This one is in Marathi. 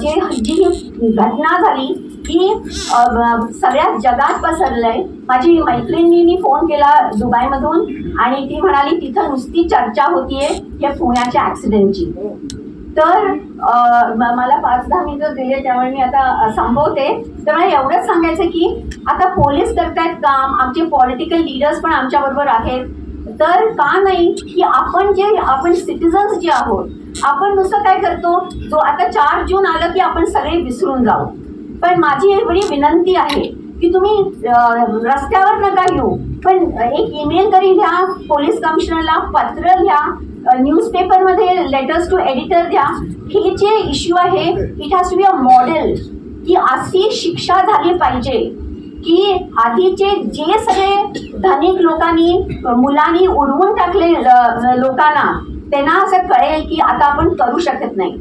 जे जी घटना झाली की सगळ्यात सगळ्या जगात पसरलंय. माझी मैत्रिणींनी फोन केला दुबईमधून आणि ती म्हणाली तिथं नुसती चर्चा होतीये या पुण्याच्या ऍक्सिडेंटची तर मला पाच दहा मिनिटं दिले त्यामुळे मी आता संभवते तर मला एवढंच सांगायचं की आता पोलीस करतायत काम आमचे पॉलिटिकल लिडर्स पण आमच्याबरोबर आहेत. तर का नाही की आपण जे आपण सिटिझन्स जे आहोत आपण नुसतं काय करतो? जो आता चार जून आलं की आपण सगळे विसरून जाऊ. पण माझी एवढी विनंती आहे की तुम्ही रस्त्यावर नका येऊ. पण एक ईमेल तरी घ्या पोलीस कमिशनरला पत्र घ्या न्यूजपेपरमध्ये लेटर्स टू एडिटर द्या. हे जे इश्यू आहे it has to be a model की अशी शिक्षा झाली पाहिजे. की आधीचे जे सगळे धनिक लोकांनी मुलांनी उडवून टाकले लोकांना त्यांना असं कळेल की आता आपण करू शकत नाही.